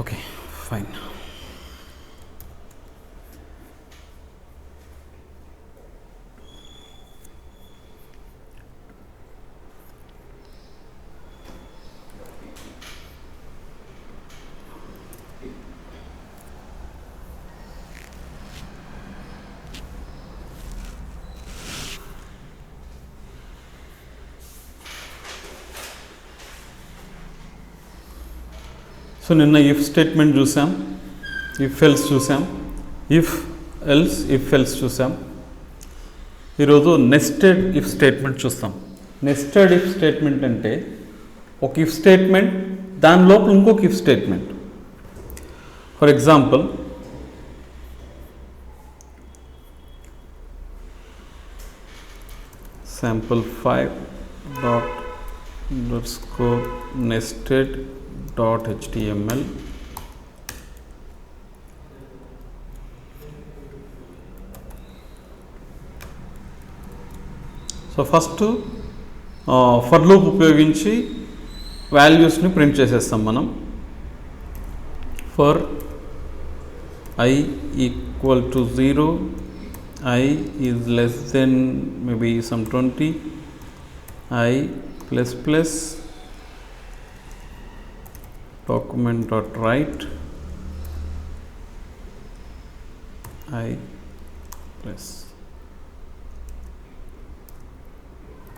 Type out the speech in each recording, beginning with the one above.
Okay fine so నిన్న if statement చూసాం if else చూసాం ఇఫ్ ఎల్స్ ఇఫ్ ఎల్స్ చూసాం. ఈరోజు నెస్టెడ్ ఇఫ్ స్టేట్మెంట్ చూస్తాం. నెస్టెడ్ ఇఫ్ స్టేట్మెంట్ అంటే ఒక ఇఫ్ స్టేట్మెంట్ దాని లోపల ఇంకొక if statement for example sample 5 dot underscore nested dot HTML so first for loop ఉపయోగించి వాల్యూస్ని ప్రింట్ చేసేస్తాం మనం for i equal to zero i is less than maybe some twenty i plus plus document dot write. I plus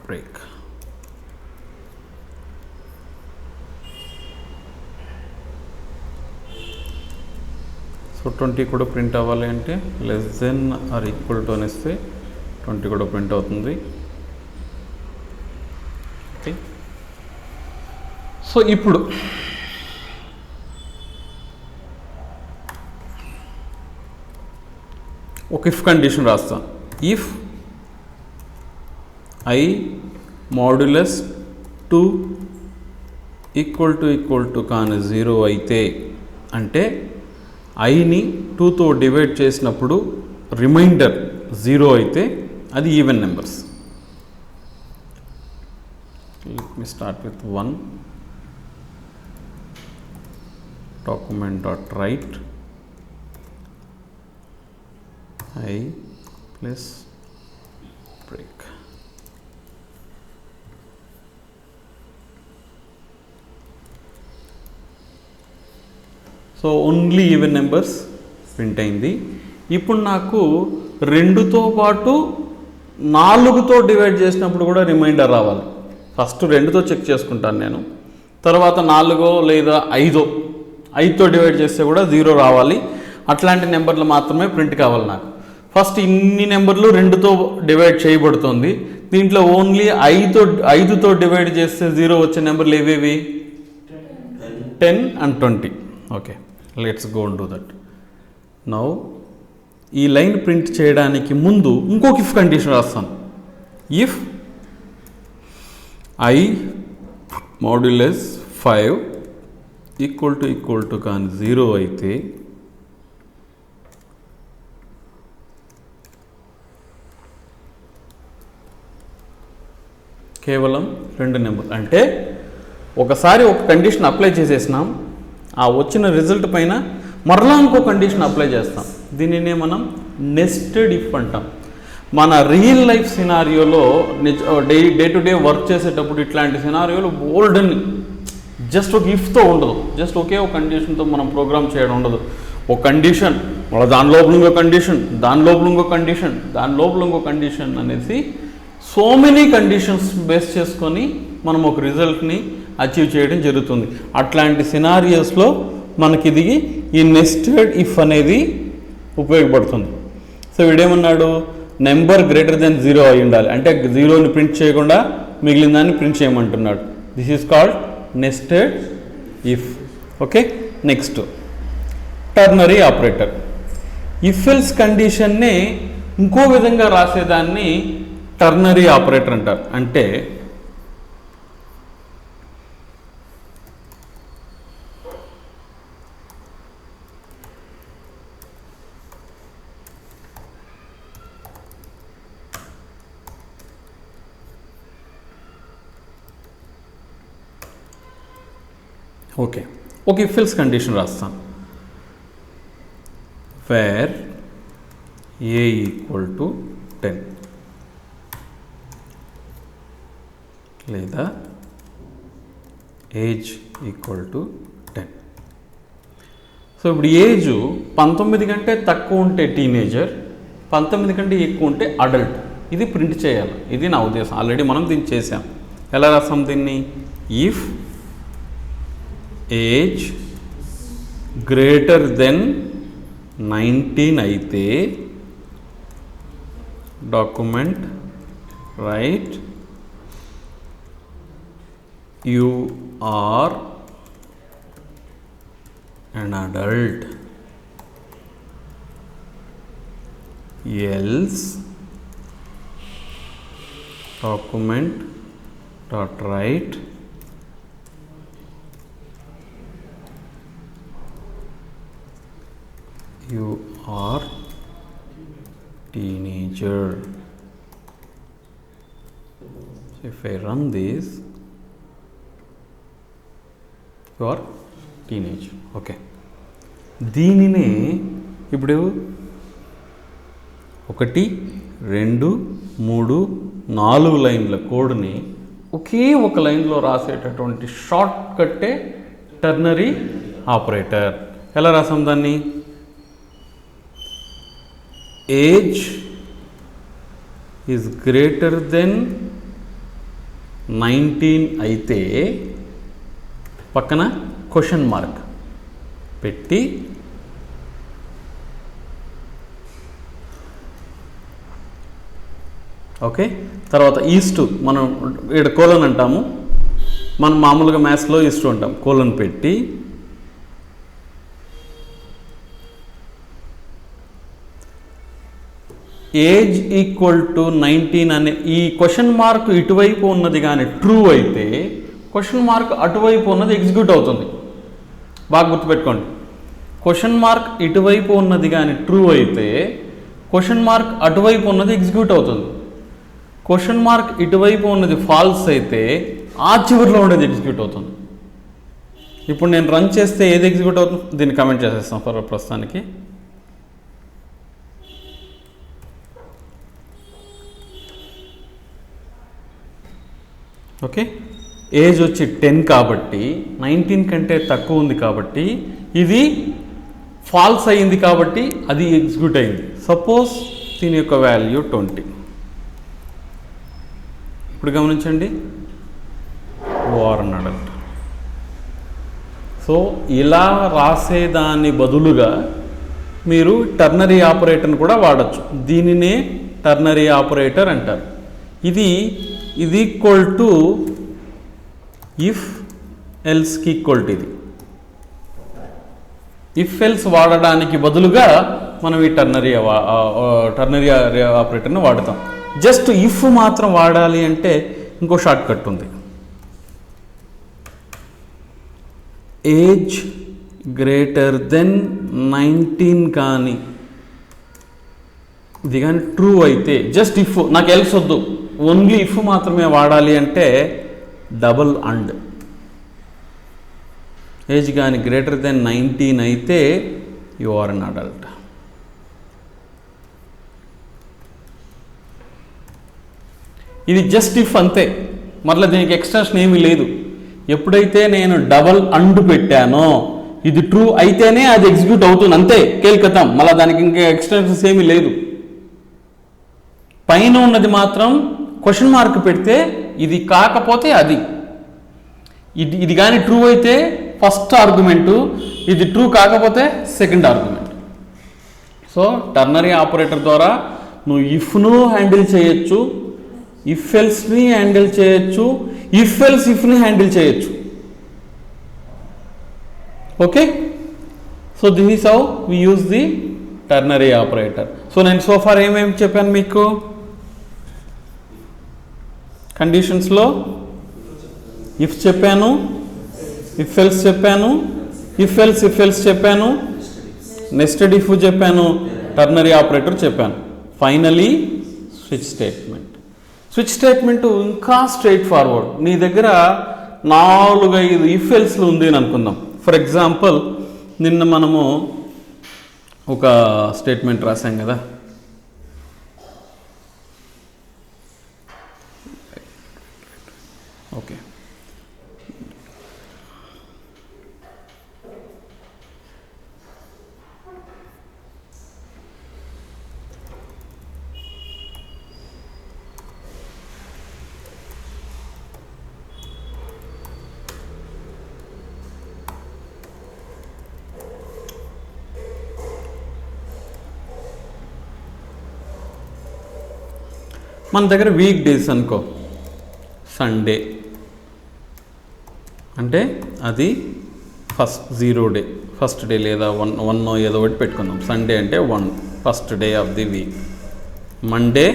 break. So twenty కూడా print అవ్వాలి అంటే less than or equal to అనిస్తే twenty కూడా print అవుతుంది. Okay so ఇప్పుడు if condition రాస్తాను if I modulus two equal to equal to కానీ zero అయితే అంటే ఐని టూతో డివైడ్ చేసినప్పుడు రిమైండర్ జీరో అయితే అది even numbers let me start with one document dot write i plus break so only even numbers print అయింది. ఇప్పుడు నాకు రెండుతో పాటు నాలుగుతో డివైడ్ చేసినప్పుడు కూడా రిమైండర్ రావాలి. ఫస్ట్ రెండుతో చెక్ చేసుకుంటాను నేను. తర్వాత నాలుగో లేదా ఐదో ఐదుతో డివైడ్ చేస్తే కూడా జీరో రావాలి. అట్లాంటి నెంబర్లు మాత్రమే ప్రింట్ కావాలి నాకు. ఫస్ట్ ఇన్ని నెంబర్లు రెండుతో డివైడ్ చేయబడుతుంది. దీంట్లో ఓన్లీ ఐదుతో ఐదుతో డివైడ్ చేస్తే జీరో వచ్చే నెంబర్లు ఏవేవి? Ten and twenty. Okay let's go do that. Now ఈ లైన్ ప్రింట్ చేయడానికి ముందు ఇంకొక ఇఫ్ కండిషన్ రాస్తాను if i modulus five equal to equal to కానీ జీరో అయితే కేవలం రెండు నెంబర్ అంటే ఒకసారి ఒక కండిషన్ అప్లై చేసేసినాం ఆ వచ్చిన రిజల్ట్ పైన మరలా ఇంకో కండిషన్ అప్లై చేస్తాం. దీనినే మనం నెస్టెడ్ ఇఫ్ అంటాం. మన రియల్ లైఫ్ సినారియోలో నిజ day day to day work చేసేటప్పుడు ఇట్లాంటి సినారియోలు బోల్డ్ అని జస్ట్ ఒక ఇఫ్తో ఉండదు. జస్ట్ ఒకే ఒక కండిషన్తో మనం ప్రోగ్రామ్ చేయడం ఉండదు. ఒక కండిషన్ మళ్ళీ దాని లోపల ఇంకో కండిషన్ దాని లోపల ఇంకో కండిషన్ దాని లోపల ఇంకో కండిషన్ అనేసి సో మెనీ కండిషన్స్ బేస్ చేసుకొని మనం ఒక రిజల్ట్ని అచీవ్ చేయడం జరుగుతుంది. అట్లాంటి సినారియస్లో మనకి ఇది ఈ నెస్టెడ్ ఇఫ్ అనేది ఉపయోగపడుతుంది. సో వీడేమన్నాడు? నెంబర్ గ్రేటర్ దెన్ జీరో అయి ఉండాలి. అంటే జీరోని ప్రింట్ చేయకుండా మిగిలిన దాన్ని ప్రింట్ చేయమంటున్నాడు. This is called nested if okay next ternary operator if else కండిషన్నే ఇంకో విధంగా రాసేదాన్ని టర్నరీ ఆపరేటర్ అంటారు. అంటే ఓకే. ఒక ఫిల్స్ కండిషన్ రాస్తాను. Where A equal to ten లేదా age equal to ten so ఇప్పుడు ఏజ్ పంతొమ్మిది కంటే తక్కువ ఉంటే టీనేజర్ పంతొమ్మిది కంటే ఎక్కువ ఉంటే అడల్ట్ ఇది ప్రింట్ చేయాలి. ఇది నా ఉద్దేశం. ఆల్రెడీ మనం దీన్ని చేసాం ఎలా రాస్తాం దీన్ని? If age greater than nineteen అయితే document write you are an adult. Else document dot write you are teenager. So if i run this your teenage. Okay. దీనినే ఇప్పుడు ఒకటి రెండు మూడు నాలుగు లైన్ల కోడ్ని ఒకే ఒక లైన్లో రాసేటటువంటి షార్ట్ కట్టే టర్నరీ ఆపరేటర్. ఎలా రాసాం దాన్ని? Age is greater than nineteen అయితే పక్కన క్వశ్చన్ మార్క్ పెట్టి ఓకే? తర్వాత ఈస్ట్ మనం ఇక్కడ కోలన్ అంటాము. మనం మామూలుగా మ్యాథ్స్లో ఈస్ట్ అంటాం కోలన్ పెట్టి ఏజ్ ఈక్వల్ టు నైన్టీన్ అనే ఈ క్వశ్చన్ మార్క్ ఇటువైపు ఉన్నది కానీ ట్రూ అయితే క్వశ్చన్ మార్క్ అటువైపు ఉన్నది ఎగ్జిక్యూట్ అవుతుంది. బాగా గుర్తుపెట్టుకోండి. క్వశ్చన్ మార్క్ ఇటువైపు ఉన్నది కానీ ట్రూ అయితే క్వశ్చన్ మార్క్ అటువైపు ఉన్నది ఎగ్జిక్యూట్ అవుతుంది. క్వశ్చన్ మార్క్ ఇటువైపు ఉన్నది ఫాల్స్ అయితే ఆ చివరిలో ఉండేది ఎగ్జిక్యూట్ అవుతుంది. ఇప్పుడు నేను రన్ చేస్తే ఏది ఎగ్జిక్యూట్ అవుతుంది? దీన్ని కమెంట్ చేసేస్తాం ఫర్ ప్రస్తుతానికి. ఓకే ఏజ్ వచ్చి టెన్ కాబట్టి నైన్టీన్ కంటే తక్కువ ఉంది కాబట్టి ఇది ఫాల్స్ అయింది కాబట్టి అది ఎగ్జిక్యూట్ అయింది. సపోజ్ దీని యొక్క వాల్యూ ట్వంటీ. ఇప్పుడు గమనించండి. Warren adult. సో ఇలా రాసేదాని బదులుగా మీరు టర్నరీ ఆపరేటర్ని కూడా వాడచ్చు. దీనినే టర్నరీ ఆపరేటర్ అంటారు. ఇది ఇది ఈక్వల్ టు ఇఫ్ ఎల్స్కి ఈక్వల్ టు ఇది. ఇఫ్ ఎల్స్ వాడడానికి బదులుగా మనం ఈ టర్నరీ టర్నరీ ఆపరేటర్ని వాడతాం. జస్ట్ ఇఫ్ మాత్రం వాడాలి అంటే ఇంకో షార్ట్ కట్ ఉంది. ఏజ్ గ్రేటర్ దెన్ నైన్టీన్ కానీ ఇది కానీ ట్రూ అయితే జస్ట్ ఇఫ్ నాకు ఎల్స్ వద్దు. ఓన్లీ ఇఫ్ మాత్రమే వాడాలి అంటే డబల్ అండ్. ఏజ్ కానీ గ్రేటర్ దెన్ నైన్టీన్ అయితే యు ఆర్ అన్ అడల్ట్. ఇది జస్ట్ ఇఫ్ అంతే. మరలా దీనికి ఎక్స్టెన్షన్ ఏమీ లేదు. ఎప్పుడైతే నేను డబల్ అండ్ పెట్టానో ఇది ట్రూ అయితేనే అది ఎగ్జిక్యూట్ అవుతుంది అంతే. కేల్కతాం మళ్ళీ దానికి ఇంకా ఎక్స్టెన్షన్స్ ఏమీ లేదు. పైన ఉన్నది మాత్రం క్వశ్చన్ మార్క్ పెడితే ఇది కాకపోతే అది. ఇది ఇది కానీ ట్రూ అయితే ఫస్ట్ ఆర్గ్యుమెంటు ఇది ట్రూ కాకపోతే second argument so ternary operator ద్వారా నువ్వు ఇఫ్ను హ్యాండిల్ చేయొచ్చు ఇఫ్ ఎల్స్ని హ్యాండిల్ చేయొచ్చు ఇఫ్ ఎల్స్ ఇఫ్ని హ్యాండిల్ చేయొచ్చు okay so this is how we use the ternary operator so నేను సోఫార్ ఏమేమి చెప్పాను మీకు? కండిషన్స్లో ఇఫ్ చెప్పాను ఇఫ్ ఎల్స్ చెప్పాను ఇఫ్ ఎల్స్ ఇఫ్ ఎల్స్ చెప్పాను నెస్టెడ్ ఇఫ్ చెప్పాను టర్నరీ ఆపరేటర్ చెప్పాను. Finally switch statement switch statement ఇంకా స్ట్రైట్ ఫార్వర్డ్ నీ దగ్గర నాలుగైదు ఇఫ్ ఎల్స్లు ఉంది అని అనుకుందాం. ఫర్ ఎగ్జాంపుల్ నిన్న మనము ఒక స్టేట్మెంట్ రాసాం కదా. ఓకే మన దగ్గర వీక్ డేస్ అనుకో సండే అంటే అది first zero day first day లేదా వన్ వన్ ఏదో ఒకటి పెట్టుకుందాం. సండే అంటే one first day of the week. Monday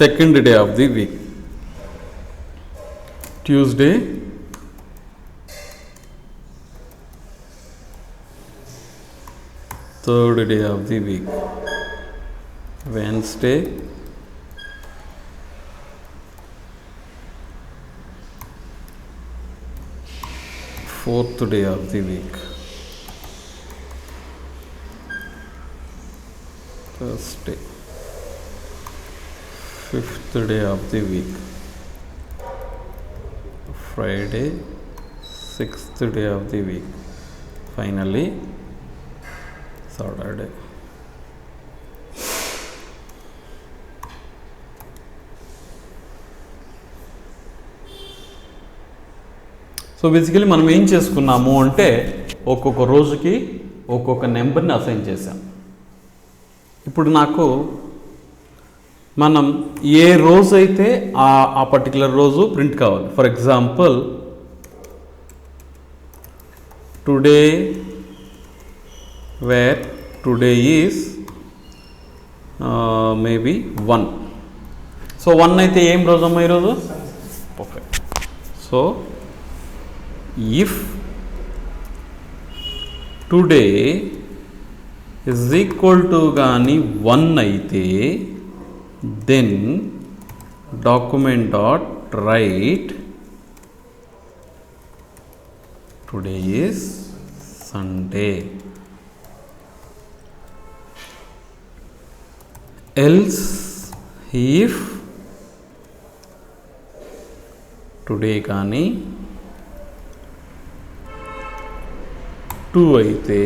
second day of the week. Tuesday third day of the week. Wednesday fourth day of the week. Thursday. Fifth day of the week. Friday sixth day of the week. Finally Saturday. So basically మనం ఏం చేసుకున్నాము అంటే ఒక్కొక్క రోజుకి ఒక్కొక్క నెంబర్ని assign చేశాం. ఇప్పుడు నాకు మనం ఏ రోజు అయితే ఆ ఆ పర్టికులర్ రోజు ప్రింట్ కావాలి. For example today where today is maybe one so one అయితే ఏం రోజు అమ్మా ఈరోజు perfect so if today is equal to కానీ వన్ అయితే then document dot write today is Sunday else if today కానీ టూ అయితే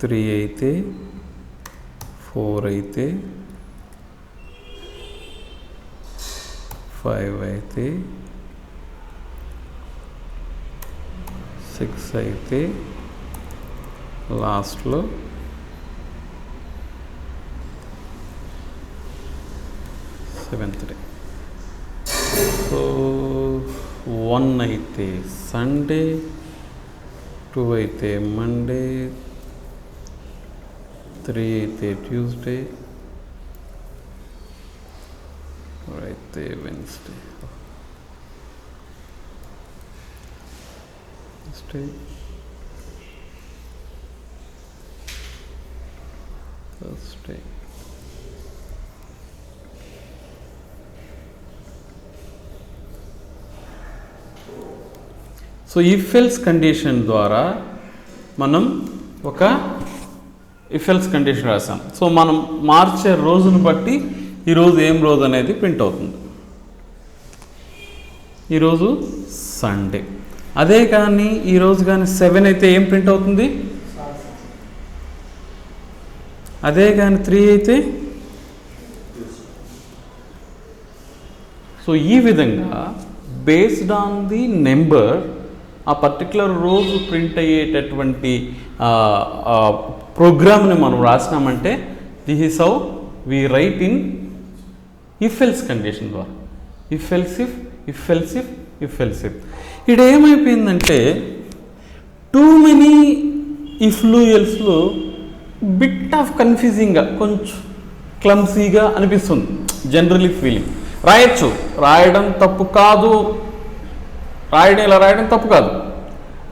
త్రీ అయితే ఫోర్ అయితే ఫైవ్ అయితే సిక్స్ అయితే లాస్ట్లో సెవెంత్ డే. సో వన్ అయితే సండే టూ అయితే మండే త్రీ అయితే ట్యూస్డే ఫోర్ అయితే Wednesday. Wednesday Thursday so if else condition ద్వారా మనం ఒక ఇఫెల్స్ కండిషన్ రాసాం సో మనం మార్చే రోజును బట్టి ఈరోజు ఏం రోజు అనేది ప్రింట్ అవుతుంది. ఈరోజు సండే అదే కానీ ఈరోజు కానీ సెవెన్ అయితే ఏం ప్రింట్ అవుతుంది? అదే కానీ త్రీ అయితే? సో ఈ విధంగా బేస్డ్ ఆన్ ది నెంబర్ ఆ పర్టికులర్ రోజు ప్రింట్ అయ్యేటటువంటి ప్రోగ్రామ్ని మనం రాసినామంటే this is how we write in if else condition ద్వారా. If else if if else if if else if ఇక్కడ ఏమైపోయిందంటే టూ మెనీ ఇఫ్లూయల్స్లో బిట్ ఆఫ్ కన్ఫ్యూజింగ్గా కొంచెం క్లమ్సీగా అనిపిస్తుంది. జనరలీ ఫీలింగ్ రాయొచ్చు. రాయడం తప్పు కాదు. రాయడం ఇలా రాయడం తప్పు కాదు.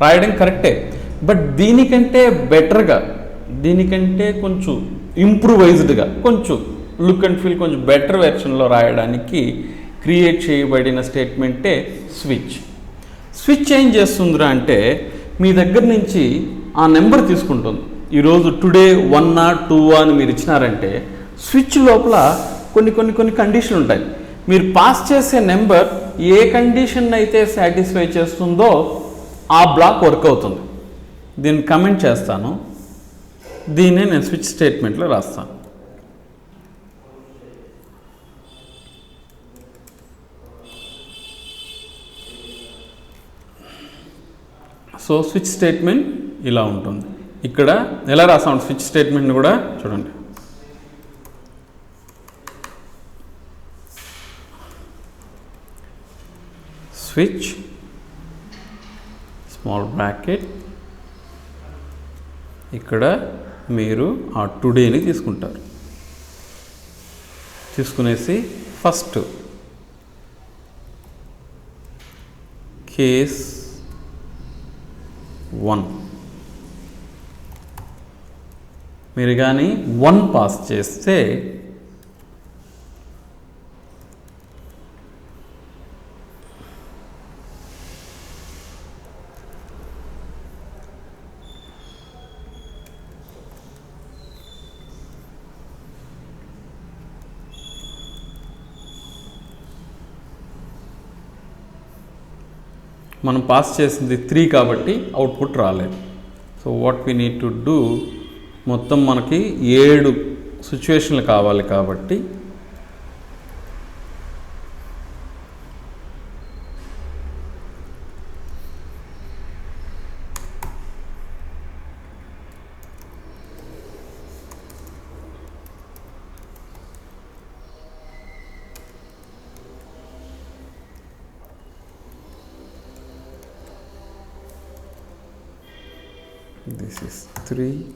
రాయడం కరెక్టే. బట్ దీనికంటే బెటర్గా దీనికంటే కొంచెం ఇంప్రూవైజ్డ్గా కొంచెం లుక్ అండ్ ఫీల్ కొంచెం బెటర్ వెర్షన్లో రాయడానికి క్రియేట్ చేయబడిన స్టేట్మెంటే స్విచ్ స్విచ్ ఏం చేస్తుందిరా అంటే మీ దగ్గర నుంచి ఆ నెంబర్ తీసుకుంటుంది. ఈరోజు టుడే వన్ ఆర్ టూ అని మీరు ఇచ్చినారంటే స్విచ్ లోపల కొన్ని కొన్ని కొన్ని కండిషన్లు ఉంటాయి. మీరు పాస్ చేసే నెంబర్ ఏ కండిషన్ అయితే సాటిస్ఫై చేస్తుందో ఆ బ్లాక్ వర్క్ అవుతుంది. దీన్ని కమెంట్ చేస్తాను. దీన్నే నేను స్విచ్ స్టేట్మెంట్లో రాస్తాను. సో స్విచ్ స్టేట్మెంట్ ఇలా ఉంటుంది. ఇక్కడ ఎలా రాసాం స్విచ్ స్టేట్మెంట్ కూడా చూడండి. స్విచ్ స్మాల్ బ్రాకెట్ ఇక్కడ మీరు ఆ టుడేని తీసుకుంటారు. తీసుకునేసి ఫస్ట్ కేస్ వన్. మీరు కానీ వన్ పాస్ చేస్తే మనం పాస్ చేసింది త్రీ కాబట్టి అవుట్పుట్ రాలేదు. So what we need to do మొత్తం మనకి ఏడు సిచ్యువేషన్లు కావాలి కాబట్టి Is three.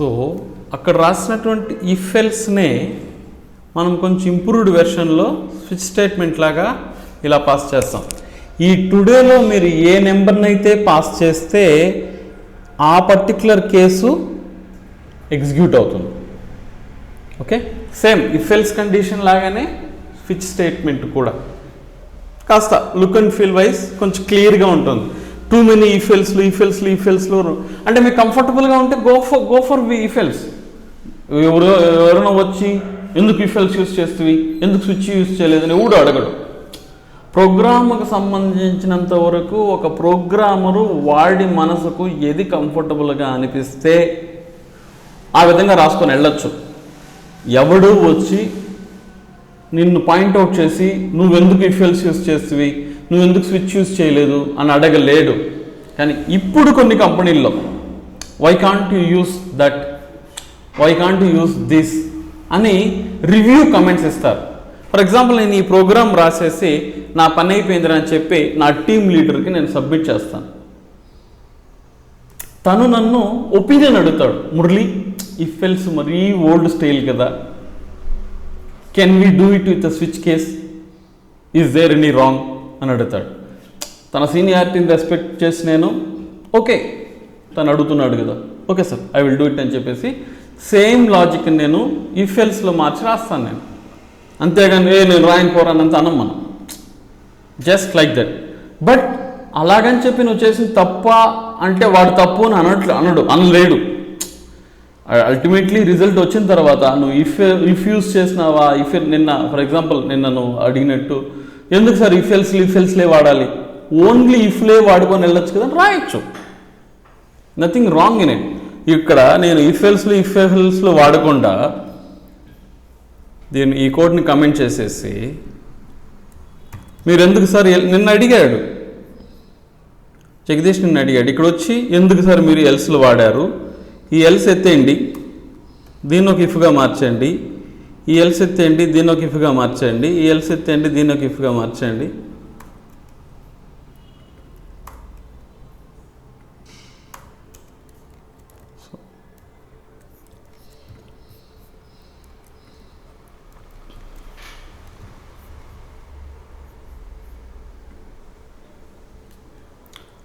సో అక్కడ రాసినటువంటి ఇఫెల్స్నే మనం కొంచెం ఇంప్రూవ్డ్ వెర్షన్లో స్విచ్ స్టేట్మెంట్ లాగా ఇలా పాస్ చేస్తాం. ఈ టుడేలో మీరు ఏ నెంబర్నైతే పాస్ చేస్తే ఆ పర్టిక్యులర్ కేసు ఎగ్జిక్యూట్ అవుతుంది. Okay same if else condition లాగానే స్విచ్ స్టేట్మెంట్ కూడా. కాస్త లుక్ అండ్ ఫీల్ వైజ్ కొంచెం క్లియర్గా ఉంటుంది. టూ మెనీ ఈఫెల్స్లు ఈఫెల్స్లు ఈఫెల్స్లు అంటే మీకు కంఫర్టబుల్గా ఉంటే go for go for we if else ఎవరో ఎవరైనా వచ్చి ఎందుకు ఈఫెల్స్ యూస్ చేస్తుంది ఎందుకు స్విచ్ యూస్ చేయలేదని ఎవడు అడగడు. ప్రోగ్రామ్కి సంబంధించినంత వరకు ఒక ప్రోగ్రామరు వాడి మనసుకు ఏది కంఫర్టబుల్గా అనిపిస్తే ఆ విధంగా రాసుకొని వెళ్ళొచ్చు. ఎవడు వచ్చి నిన్ను పాయింట్అవుట్ చేసి నువ్వెందుకు e ఇఫెల్స్ యూస్ నువ్వు ఎందుకు స్విచ్ యూస్ చేయలేదు అని అడగలేడు. కానీ ఇప్పుడు కొన్ని కంపెనీల్లో why can't you use that why can't you use this అని రివ్యూ కమెంట్స్ ఇస్తారు. ఫర్ ఎగ్జాంపుల్ నేను ఈ ప్రోగ్రామ్ రాసేసి నా పని అయిపోయిందని అని చెప్పి నా టీం లీడర్కి నేను సబ్మిట్ చేస్తాను. తను నన్ను ఒపీనియన్ అడుగుతాడు. మురళి ఇఫ్ ఫెల్స్ మరీ ఓల్డ్ స్టైల్ కదా. Can we do it with switch case is there any wrong అని అడుగుతాడు. తన సీనియారిటీని రెస్పెక్ట్ చేసి నేను ఓకే తను అడుగుతున్నాడు కదా. Okay sir I will do it అని చెప్పేసి సేమ్ లాజిక్ నేను ఈఫెల్స్లో మార్చి రాస్తాను నేను. అంతేగాని ఏ నేను రాయని పోరానంత అనం మనం. Just like that. బట్ అలాగని చెప్పి నువ్వు చేసిన తప్ప అంటే వాడు తప్పు అని అనట్లు అనడు అనలేడు. అల్టిమేట్లీ రిజల్ట్ వచ్చిన తర్వాత నువ్వు ఇఫ్ రిఫ్యూజ్ చేసినావా? ఇఫ్ నిన్న ఫర్ ఎగ్జాంపుల్ నిన్న నువ్వు అడిగినట్టు ఎందుకు సార్ ఇఫ్ ఎల్స్ ఇఫ్ ఎల్స్లే వాడాలి? ఓన్లీ ఇఫ్లే వాడుకొని వెళ్ళొచ్చు కదా రాయొచ్చు. నథింగ్ రాంగ్ ఇన్ ఇట్ ఇక్కడ నేను ఇఫ్ ఎల్స్లో ఇఫ్ వాడకుండా దీన్ని ఈ కోడ్ని కమెంట్ చేసేసి మీరు ఎందుకు సార్ ఎల్- నిన్న అడిగాడు. జగదీష్ నిన్ను అడిగాడు. ఇక్కడ వచ్చి ఎందుకు సార్ మీరు ఎల్స్లు వాడారు? ఈ ఎల్స్ ఎత్తేయండి. దీన్ని ఒక ఇఫ్గా మార్చండి ఈ ఎల్స్ ఎత్తేయండి దీన్ని ఒక ఇఫ్గా మార్చండి. ఈ ఎల్స్ ఎత్తేయండి దీన్ని ఒక ఇఫ్గా మార్చండి.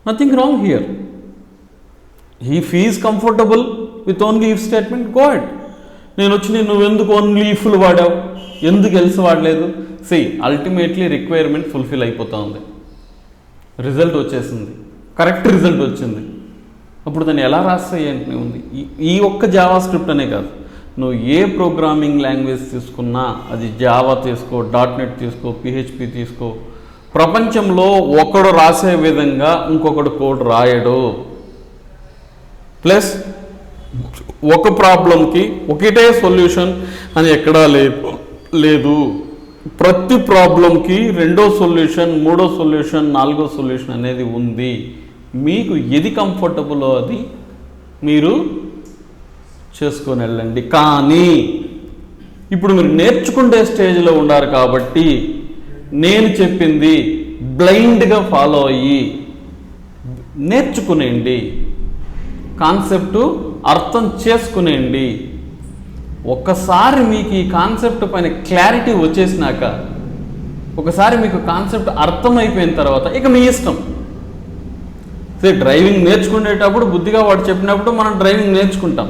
Nothing wrong here he feels comfortable with only if statement gourd నేను వచ్చి నేను నువ్వు ఎందుకు ఓన్లీ లీఫ్లు వాడావు? ఎందుకు ఎల్స్ వాడలేదు? సి అల్టిమేట్లీ రిక్వైర్మెంట్ ఫుల్ఫిల్ అయిపోతా ఉంది. రిజల్ట్ వచ్చేసింది. కరెక్ట్ రిజల్ట్ వచ్చింది. అప్పుడు దాన్ని ఎలా రాస్తాయి అంటే ఉంది? ఈ- ఈ ఒక్క జావా స్క్రిప్ట్ అనే కాదు. నువ్వు ఏ ప్రోగ్రామింగ్ లాంగ్వేజ్ తీసుకున్నా అది జావా తీసుకో డాట్ నెట్ తీసుకో పిహెచ్పి తీసుకో ప్రపంచంలో ఒకడు రాసే విధంగా ఇంకొకడు కోడ్ రాయడు. ప్లస్ ఒక ప్రాబ్లంకి ఒకటే సొల్యూషన్ అని ఎక్కడా లేదు లేదు. ప్రతి ప్రాబ్లంకి రెండో సొల్యూషన్ మూడో సొల్యూషన్ నాలుగో సొల్యూషన్ అనేది ఉంది. మీకు ఏది కంఫర్టబులో అది మీరు చేసుకొని వెళ్ళండి. కానీ ఇప్పుడు మీరు నేర్చుకుంటే స్టేజ్లో ఉన్నారు కాబట్టి నేను చెప్పింది బ్లైండ్గా ఫాలో అయ్యి నేర్చుకునేయండి. కాన్సెప్ట్ అర్థం చేసుకునేయండి. ఒక్కసారి మీకు ఈ కాన్సెప్ట్ పైన క్లారిటీ వచ్చేసినాక ఒకసారి మీకు కాన్సెప్ట్ అర్థమైపోయిన తర్వాత ఇక మీ ఇష్టం. సరే డ్రైవింగ్ నేర్చుకునేటప్పుడు బుద్ధిగా వాడు చెప్పినప్పుడు మనం డ్రైవింగ్ నేర్చుకుంటాం.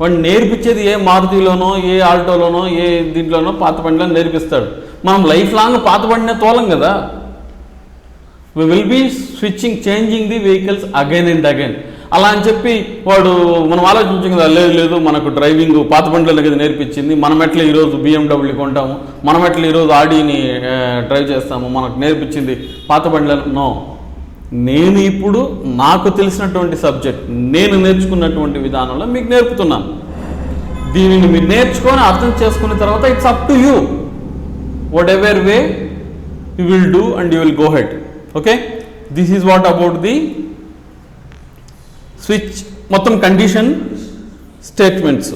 వాడు నేర్పించేది ఏ మారుతిలోనో ఏ ఆల్టోలోనో ఏ దీంట్లోనో పాత బండిలో నేర్పిస్తాడు. మనం లైఫ్ లాంగ్ పాత బండినే తోలం కదా. We will be switching changing the vehicles again and again అలా అని చెప్పి వాడు మనం ఆలోచించాం కదా లేదు లేదు మనకు డ్రైవింగ్ పాత బండ్లలో కదా నేర్పించింది. మనం ఎట్లా ఈరోజు బిఎండబ్ల్యూ కొంటాము? మనం ఎట్లా ఈరోజు ఆడీని డ్రైవ్ చేస్తాము? మనకు నేర్పించింది పాత నో. నేను ఇప్పుడు నాకు తెలిసినటువంటి సబ్జెక్ట్ నేను నేర్చుకున్నటువంటి విధానంలో మీకు నేర్పుతున్నాను. దీనిని మీరు నేర్చుకొని అర్థం చేసుకున్న తర్వాత it's up to you whatever way you will do and you will go head okay this is what about the switch మొత్తం కండిషన్ స్టేట్మెంట్స్.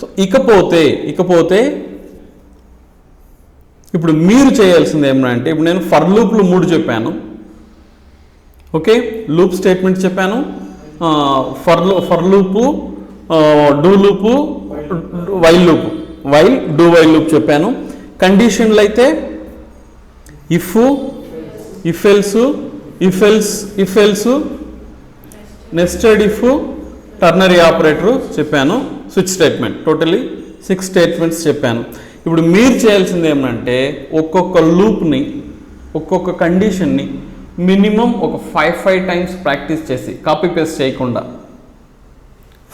సో ఇకపోతే ఇకపోతే ఇప్పుడు మీరు చేయాల్సింది ఏమంటే ఇప్పుడు నేను ఫర్ లూప్లు మూడు చెప్పాను. ఓకే? లూప్ స్టేట్మెంట్ చెప్పాను. For for loop do loop while loop. While do while loop చెప్పాను. కండిషన్లు అయితే if if else if else if else nested if ternary operator చెప్పాను. Switch statement totally six statements చెప్పాను. ఇప్పుడు మీరు చేయాల్సింది ఏమంటే ఒక్కొక్క లూప్ని ఒక్కొక్క కండిషన్ని మినిమం ఒక ఫైవ్ ఫైవ్ టైమ్స్ ప్రాక్టీస్ చేసి కాపీ పేస్ట్ చేయకుండా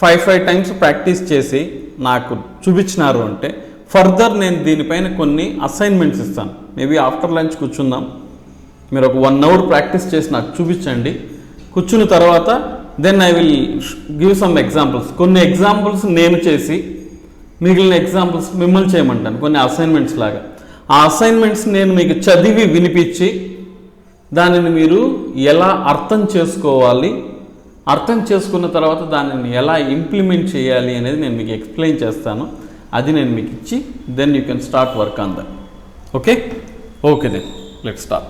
ఫైవ్ ఫైవ్ టైమ్స్ ప్రాక్టీస్ చేసి నాకు చూపించినారు అంటే ఫర్దర్ నేను దీనిపైన కొన్ని అసైన్మెంట్స్ ఇస్తాను. మేబీ ఆఫ్టర్ లంచ్ కూర్చుందాం. మీరు ఒక వన్ అవర్ ప్రాక్టీస్ చేసి నాకు చూపించండి. కూర్చున్న తర్వాత then I will give some examples కొన్ని ఎగ్జాంపుల్స్ నేను చేసి మిగిలిన ఎగ్జాంపుల్స్ మిమ్మల్ని చేయమంటాను కొన్ని అసైన్మెంట్స్ లాగా. ఆ అసైన్మెంట్స్ నేను మీకు చదివి వినిపించి దానిని మీరు ఎలా అర్థం చేసుకోవాలి అర్థం చేసుకున్న తర్వాత దానిని ఎలా ఇంప్లిమెంట్ చేయాలి అనేది నేను మీకు ఎక్స్ప్లెయిన్ చేస్తాను. అది నేను మీకు ఇచ్చి then you can start work on that okay okay then let start